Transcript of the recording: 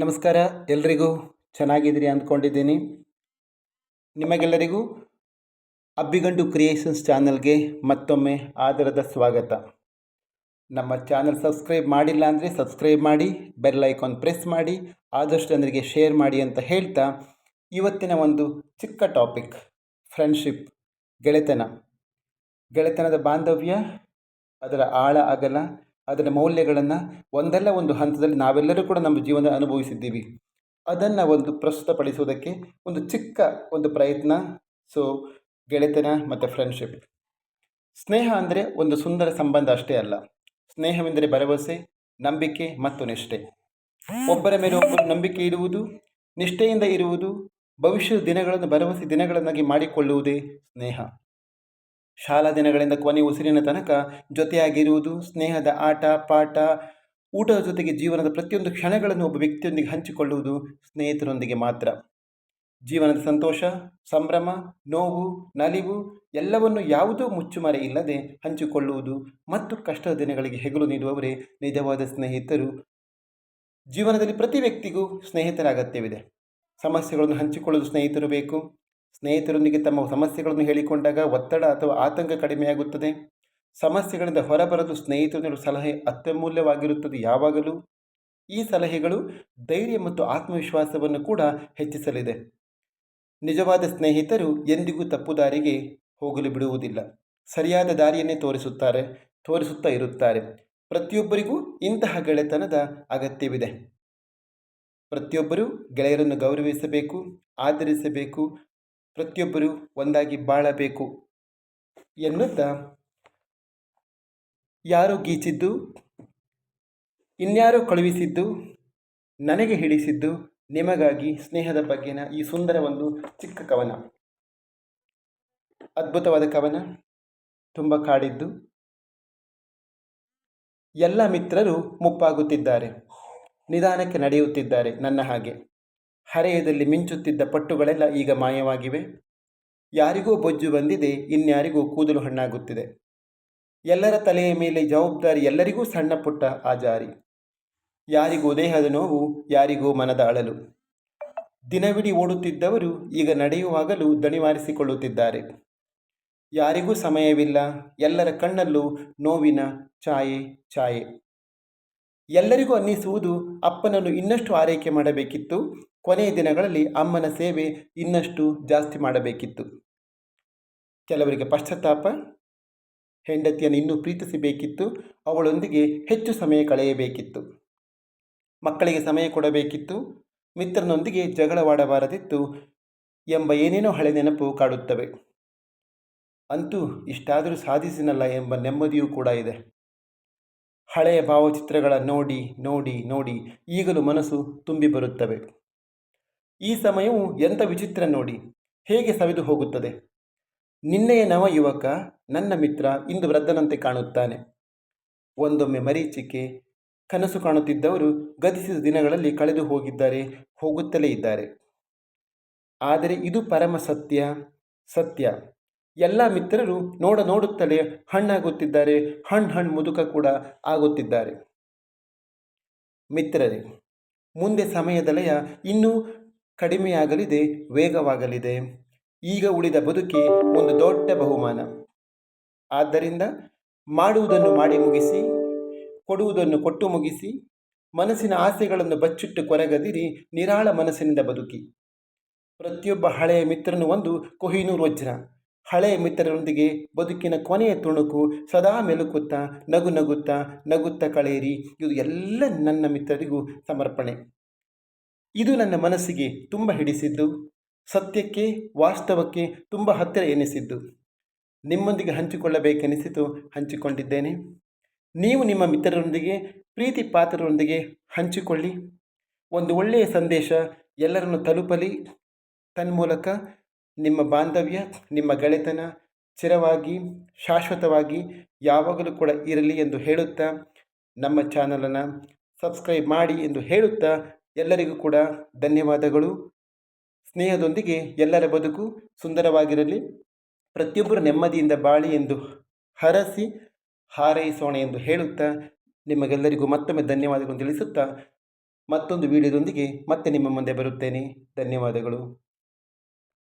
ನಮಸ್ಕಾರ, ಎಲ್ರಿಗೂ ಚೆನ್ನಾಗಿದ್ದೀರಿ ಅಂದ್ಕೊಂಡಿದ್ದೀನಿ. ನಿಮಗೆಲ್ಲರಿಗೂ ಅಬ್ಬಿಗಂಡು ಕ್ರಿಯೇಷನ್ಸ್ ಚಾನಲ್ಗೆ ಮತ್ತೊಮ್ಮೆ ಆದರದ ಸ್ವಾಗತ. ನಮ್ಮ ಚಾನಲ್ ಸಬ್ಸ್ಕ್ರೈಬ್ ಮಾಡಿಲ್ಲ ಅಂದರೆ ಸಬ್ಸ್ಕ್ರೈಬ್ ಮಾಡಿ, ಬೆಲ್ ಐಕಾನ್ ಪ್ರೆಸ್ ಮಾಡಿ, ಆದಷ್ಟು ಜನರಿಗೆ ಶೇರ್ ಮಾಡಿ ಅಂತ ಹೇಳ್ತಾ ಇವತ್ತಿನ ಒಂದು ಚಿಕ್ಕ ಟಾಪಿಕ್ ಫ್ರೆಂಡ್ಶಿಪ್ ಗೆಳೆತನ. ಗೆಳೆತನದ ಬಾಂಧವ್ಯ, ಅದರ ಆಳ ಅಗಲ ಅದರ ಮೌಲ್ಯಗಳನ್ನು ಒಂದಲ್ಲ ಒಂದು ಹಂತದಲ್ಲಿ ನಾವೆಲ್ಲರೂ ಕೂಡ ನಮ್ಮ ಜೀವನ ಅನುಭವಿಸಿದ್ದೀವಿ. ಅದನ್ನು ಒಂದು ಪ್ರಸ್ತುತಪಡಿಸುವುದಕ್ಕೆ ಒಂದು ಚಿಕ್ಕ ಒಂದು ಪ್ರಯತ್ನ ಸೊ ಗೆಳೆತನ ಮತ್ತು ಫ್ರೆಂಡ್ಶಿಪ್ ಸ್ನೇಹ ಅಂದರೆ ಒಂದು ಸುಂದರ ಸಂಬಂಧ ಅಷ್ಟೇ ಅಲ್ಲ. ಸ್ನೇಹವೆಂದರೆ ಭರವಸೆ, ನಂಬಿಕೆ ಮತ್ತು ನಿಷ್ಠೆ. ಒಬ್ಬರ ಮೇಲೆ ಒಬ್ಬರು ನಂಬಿಕೆ ಇಡುವುದು, ನಿಷ್ಠೆಯಿಂದ ಇರುವುದು, ಭವಿಷ್ಯದ ದಿನಗಳನ್ನು, ಭರವಸೆ ದಿನಗಳನ್ನಾಗಿ ಮಾಡಿಕೊಳ್ಳುವುದೇ ಸ್ನೇಹ. ಶಾಲಾ ದಿನಗಳಿಂದ ಕೊನೆ ಉಸಿರಿನ ತನಕ ಜೊತೆಯಾಗಿರುವುದು, ಸ್ನೇಹದ ಆಟ, ಪಾಠ, ಊಟದ ಜೊತೆಗೆ ಜೀವನದ ಪ್ರತಿಯೊಂದು ಕ್ಷಣಗಳನ್ನು ಒಬ್ಬ ವ್ಯಕ್ತಿಯೊಂದಿಗೆ ಹಂಚಿಕೊಳ್ಳುವುದು ಸ್ನೇಹಿತರೊಂದಿಗೆ ಮಾತ್ರ. ಜೀವನದ ಸಂತೋಷ, ಸಂಭ್ರಮ, ನೋವು, ನಲಿವು ಎಲ್ಲವನ್ನು ಯಾವುದೋ ಮುಚ್ಚುಮರೆ ಇಲ್ಲದೆ ಹಂಚಿಕೊಳ್ಳುವುದು ಮತ್ತು ಕಷ್ಟದ ದಿನಗಳಿಗೆ ಹೆಗಲು ನೀಡುವವರೇ ನಿಜವಾದ ಸ್ನೇಹಿತರು. ಜೀವನದಲ್ಲಿ ಪ್ರತಿ ವ್ಯಕ್ತಿಗೂ ಸ್ನೇಹಿತರ ಅಗತ್ಯವಿದೆ. ಸಮಸ್ಯೆಗಳನ್ನು ಹಂಚಿಕೊಳ್ಳಲು ಸ್ನೇಹಿತರು ಬೇಕು. ಸ್ನೇಹಿತರೊಂದಿಗೆ ತಮ್ಮ ಸಮಸ್ಯೆಗಳನ್ನು ಹೇಳಿಕೊಂಡಾಗ ಒತ್ತಡ ಅಥವಾ ಆತಂಕ ಕಡಿಮೆಯಾಗುತ್ತದೆ. ಸಮಸ್ಯೆಗಳಿಂದ ಹೊರಬರಲು ಸ್ನೇಹಿತರು ಸಲಹೆ ಅತ್ಯಮೂಲ್ಯವಾಗಿರುತ್ತದೆ. ಯಾವಾಗಲೂ ಈ ಸಲಹೆಗಳು ಧೈರ್ಯ ಮತ್ತು ಆತ್ಮವಿಶ್ವಾಸವನ್ನು ಕೂಡ ಹೆಚ್ಚಿಸಲಿದೆ. ನಿಜವಾದ ಸ್ನೇಹಿತರು ಎಂದಿಗೂ ತಪ್ಪು ದಾರಿಗೆ ಹೋಗಲು ಬಿಡುವುದಿಲ್ಲ. ಸರಿಯಾದ ದಾರಿಯನ್ನೇ ತೋರಿಸುತ್ತಾರೆ, ತೋರಿಸುತ್ತಾ ಇರುತ್ತಾರೆ. ಪ್ರತಿಯೊಬ್ಬರಿಗೂ ಇಂತಹ ಗೆಳೆತನದ ಅಗತ್ಯವಿದೆ. ಪ್ರತಿಯೊಬ್ಬರೂ ಗೆಳೆಯರನ್ನು ಗೌರವಿಸಬೇಕು ಆದರಿಸಬೇಕು ಪ್ರತಿಯೊಬ್ಬರೂ ಒಂದಾಗಿ ಬಾಳಬೇಕು ಎನ್ನುತ್ತಾ ಯಾರೋ ಗೀಚಿದ್ದು ಇನ್ಯಾರೋ ಕಳುಹಿಸಿದ್ದು? ನನಗೆ ಹಿಡಿಸಿದ್ದು ನಿಮಗಾಗಿ ಸ್ನೇಹದ ಬಗ್ಗೆನ ಈ ಸುಂದರ ಒಂದು ಚಿಕ್ಕ ಕವನ. ಅದ್ಭುತವಾದ ಕವನ, ತುಂಬ ಕಾಡಿದ್ದು. ಎಲ್ಲ ಮಿತ್ರರು ಮುಪ್ಪಾಗುತ್ತಿದ್ದಾರೆ. ನಿಧಾನಕ್ಕೆ ನಡೆಯುತ್ತಿದ್ದಾರೆ ನನ್ನ ಹಾಗೆ. ಹರೆಯದಲ್ಲಿ ಮಿಂಚುತ್ತಿದ್ದ ಪಟ್ಟುಗಳೆಲ್ಲ ಈಗ ಮಾಯವಾಗಿವೆ. ಯಾರಿಗೂ ಬೊಜ್ಜು ಬಂದಿದೆ, ಇನ್ಯಾರಿಗೂ ಕೂದಲು ಹಣ್ಣಾಗುತ್ತಿದೆ. ಎಲ್ಲರ ತಲೆಯ ಮೇಲೆ ಜವಾಬ್ದಾರಿ ಎಲ್ಲರಿಗೂ ಸಣ್ಣ ಪುಟ್ಟ ಆಜಾರಿ. ಯಾರಿಗೂ ದೇಹದ ನೋವು, ಯಾರಿಗೂ ಮನದ ಅಳಲು. ದಿನವಿಡೀ ಓಡುತ್ತಿದ್ದವರು ಈಗ ನಡೆಯುವಾಗಲೂ ದಣಿವಾರಿಸಿಕೊಳ್ಳುತ್ತಿದ್ದಾರೆ. ಯಾರಿಗೂ ಸಮಯವಿಲ್ಲ, ಎಲ್ಲರ ಕಣ್ಣಲ್ಲೂ ನೋವಿನ ಛಾಯೆ ಛಾಯೆ. ಎಲ್ಲರಿಗೂ ಅನ್ನಿಸುವುದು ಅಪ್ಪನನ್ನು ಇನ್ನಷ್ಟು ಆರೈಕೆ ಮಾಡಬೇಕಿತ್ತು. ಕೊನೆಯ ದಿನಗಳಲ್ಲಿ ಅಮ್ಮನ ಸೇವೆ ಇನ್ನಷ್ಟು ಜಾಸ್ತಿ ಮಾಡಬೇಕಿತ್ತು. ಕೆಲವರಿಗೆ ಪಶ್ಚಾತ್ತಾಪ, ಹೆಂಡತಿಯನ್ನು ಇನ್ನೂ ಪ್ರೀತಿಸಬೇಕಿತ್ತು, ಅವಳೊಂದಿಗೆ ಹೆಚ್ಚು ಸಮಯ ಕಳೆಯಬೇಕಿತ್ತು. ಮಕ್ಕಳಿಗೆ ಸಮಯ ಕೊಡಬೇಕಿತ್ತು, ಮಿತ್ರನೊಂದಿಗೆ ಜಗಳವಾಡಬಾರದಿತ್ತು ಎಂಬ ಏನೇನೋ ಹಳೆ ನೆನಪು ಕಾಡುತ್ತವೆ. ಅಂತೂ ಇಷ್ಟಾದರೂ ಸಾಧಿಸಿನಲ್ಲ ಎಂಬ ನೆಮ್ಮದಿಯೂ ಕೂಡ ಇದೆ. ಹಳೆಯ ಭಾವಚಿತ್ರಗಳ ನೋಡಿ ನೋಡಿ ನೋಡಿ ಈಗಲೂ ಮನಸ್ಸು ತುಂಬಿ ಬರುತ್ತವೆ. ಈ ಸಮಯವು ಎಂಥ ವಿಚಿತ್ರ ನೋಡಿ, ಹೇಗೆ ಸವಿದು ಹೋಗುತ್ತದೆ? ನಿನ್ನೆಯ ನವ ಯುವಕ ನನ್ನ ಮಿತ್ರ ಇಂದು ವೃದ್ಧನಂತೆ ಕಾಣುತ್ತಾನೆ. ಒಂದೊಮ್ಮೆ ಮರೀಚಿಕೆ, ಕನಸು ಕಾಣುತ್ತಿದ್ದವರು ಗತಿಸಿದ ದಿನಗಳಲ್ಲಿ ಕಳೆದು ಹೋಗಿದ್ದಾರೆ, ಹೋಗುತ್ತಲೇ ಇದ್ದಾರೆ. ಆದರೆ ಇದು ಪರಮ ಸತ್ಯ ಸತ್ಯ. ಎಲ್ಲ ಮಿತ್ರರು ನೋಡ ನೋಡುತ್ತಲೇ ಹಣ್ಣಾಗುತ್ತಿದ್ದಾರೆ ಹಣ್ಣು ಹಣ್ಣು ಮುದುಕ ಕೂಡ ಆಗುತ್ತಿದ್ದಾರೆ. ಮಿತ್ರರೇ, ಮುಂದೆ ಸಮಯದಲೆಯ ಇನ್ನೂ ಕಡಿಮೆಯಾಗಲಿದೆ, ವೇಗವಾಗಲಿದೆ. ಈಗ ಉಳಿದ ಬದುಕಿ ಒಂದು ದೊಡ್ಡ ಬಹುಮಾನ. ಆದ್ದರಿಂದ ಮಾಡುವುದನ್ನು ಮಾಡಿ ಮುಗಿಸಿ, ಕೊಡುವುದನ್ನು ಕೊಟ್ಟು ಮುಗಿಸಿ, ಮನಸ್ಸಿನ ಆಸೆಗಳನ್ನು ಬಚ್ಚಿಟ್ಟು ಕೊರಗದಿರಿ, ನಿರಾಳ ಮನಸ್ಸಿನಿಂದ ಬದುಕಿ. ಪ್ರತಿಯೊಬ್ಬ ಹಳೆಯ ಮಿತ್ರನು ಒಂದು ಕೊಹಿನೂರು ವಜ್ರ. ಹಳೆಯ ಮಿತ್ರರೊಂದಿಗೆ ಬದುಕಿನ ಕೊನೆಯ ತುಣುಕು ಸದಾ ಮೆಲುಕುತ್ತಾ, ನಗು ನಗುತ್ತಾ ನಗುತ್ತಾ ಕಳೆಯಿರಿ ಇದು ಎಲ್ಲ ನನ್ನ ಮಿತ್ರರಿಗೂ ಸಮರ್ಪಣೆ. ಇದು ನನ್ನ ಮನಸ್ಸಿಗೆ ತುಂಬ ಹಿಡಿಸಿದ್ದು, ಸತ್ಯಕ್ಕೆ, ವಾಸ್ತವಕ್ಕೆ ತುಂಬ ಹತ್ತಿರ ಎನಿಸಿದ್ದು. ನಿಮ್ಮೊಂದಿಗೆ ಹಂಚಿಕೊಳ್ಳಬೇಕೆನಿಸಿತು, ಹಂಚಿಕೊಂಡಿದ್ದೇನೆ. ನೀವು ನಿಮ್ಮ ಮಿತ್ರರೊಂದಿಗೆ, ಪ್ರೀತಿ ಪಾತ್ರರೊಂದಿಗೆ ಹಂಚಿಕೊಳ್ಳಿ. ಒಂದು ಒಳ್ಳೆಯ ಸಂದೇಶ ಎಲ್ಲರನ್ನು ತಲುಪಲಿ. ತನ್ಮೂಲಕ ನಿಮ್ಮ ಬಾಂಧವ್ಯ, ನಿಮ್ಮ ಗೆಳೆತನ ಚಿರವಾಗಿ, ಶಾಶ್ವತವಾಗಿ ಯಾವಾಗಲೂ ಕೂಡ ಇರಲಿ ಎಂದು ಹೇಳುತ್ತಾ, ನಮ್ಮ ಚಾನಲನ್ನು ಸಬ್ಸ್ಕ್ರೈಬ್ ಮಾಡಿ ಎಂದು ಹೇಳುತ್ತಾ ಎಲ್ಲರಿಗೂ ಕೂಡ ಧನ್ಯವಾದಗಳು. ಸ್ನೇಹದೊಂದಿಗೆ ಎಲ್ಲರ ಬದುಕು ಸುಂದರವಾಗಿರಲಿ. ಪ್ರತಿಯೊಬ್ಬರು ನೆಮ್ಮದಿಯಿಂದ ಬಾಳಿ ಎಂದು ಹರಸಿ ಹಾರೈಸೋಣ ಎಂದು ಹೇಳುತ್ತಾ ನಿಮಗೆಲ್ಲರಿಗೂ ಮತ್ತೊಮ್ಮೆ ಧನ್ಯವಾದಗಳನ್ನು ತಿಳಿಸುತ್ತಾ ಮತ್ತೊಂದು ವಿಡಿಯೋದೊಂದಿಗೆ ಮತ್ತೆ ನಿಮ್ಮ ಮುಂದೆ ಬರುತ್ತೇನೆ. ಧನ್ಯವಾದಗಳು.